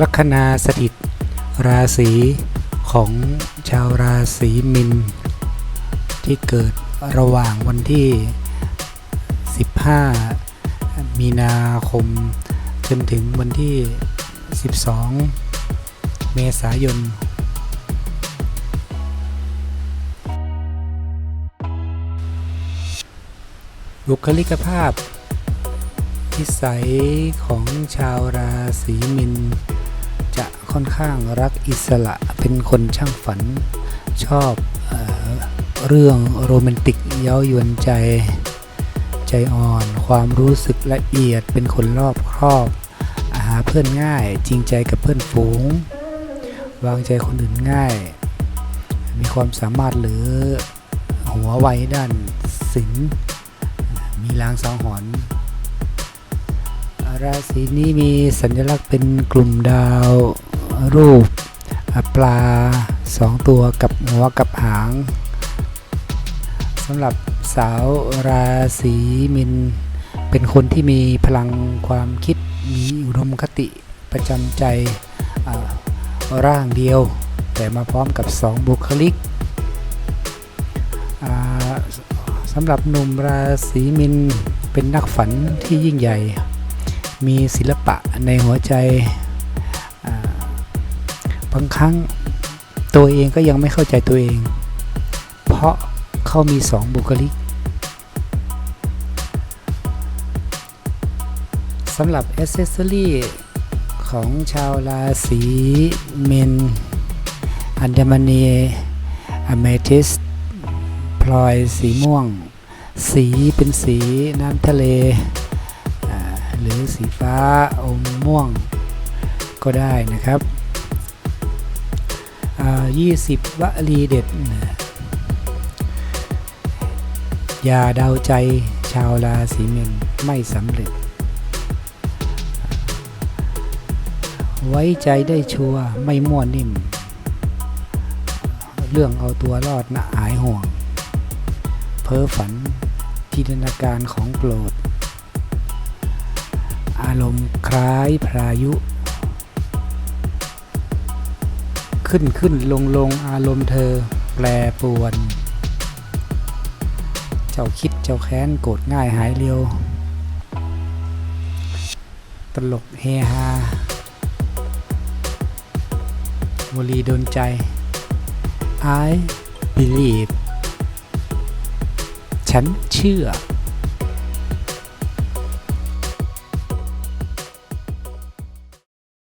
ลัคนาสถิต ราศีของชาวราศีมิน ที่เกิดระหว่างวันที่ 15 มีนาคม จนถึงวันที่ 12 เมษายนบุคลิกภาพนิสัยของชาวราศีมิน ค่อนข้างรักอิสระเป็นคนช่างฝัน ชอบเอเรื่องโรแมนติกเย้ายวนใจ ใจอ่อน ความรู้สึกละเอียดเป็นคนรอบครอบ หาเพื่อนง่าย จริงใจกับเพื่อนฝูง วางใจคนอื่นง่าย มีความสามารถหรือหัวไวด้านศิลป์มีลางสังหรณ์ราศีนี้มีสัญลักษณ์เป็นกลุ่มดาว รูปปลาสองตัวกับหัวกับหางสำหรับสาวราศีมิน เป็นคนที่มีพลังความคิดมีอุดมคติประจำใจอ่าร่างเดียว แต่มาพร้อมกับสองบุคลิกอ่าสำหรับหนุ่มราศีมินเป็นนักฝันที่ยิ่งใหญ่ มีศิลปะในหัวใจ บางครั้งตัวเองก็ยังไม่เข้าใจตัวเอง เพราะเขามีสองบุคลิกสำหรับ a อ c e s s o r y ของชาวราศีเมน อัญมณีอเมทิสพลอยสีม่วง สีเป็นสีน้ำทะเล หรือสีฟ้าอมม่วงก็ได้นะครับ 20 วลีเด็ด อย่าเดาใจชาวราศีเมนไม่สำเร็จ ไว้ใจได้ชัวร์ไม่มั่วนิ่ม เรื่องเอาตัวรอดนะหายห่วง เพ้อฝันจินตนาการของโปรด อารมณ์คล้ายพายุ ขึ้นขึ้นลงลงอารมณ์เธอแปรปรวน เจ้าคิดเจ้าแค้นโกรธง่ายหายเร็ว ตลกเฮฮาวลีโดนใจ I believe ฉันเชื่อ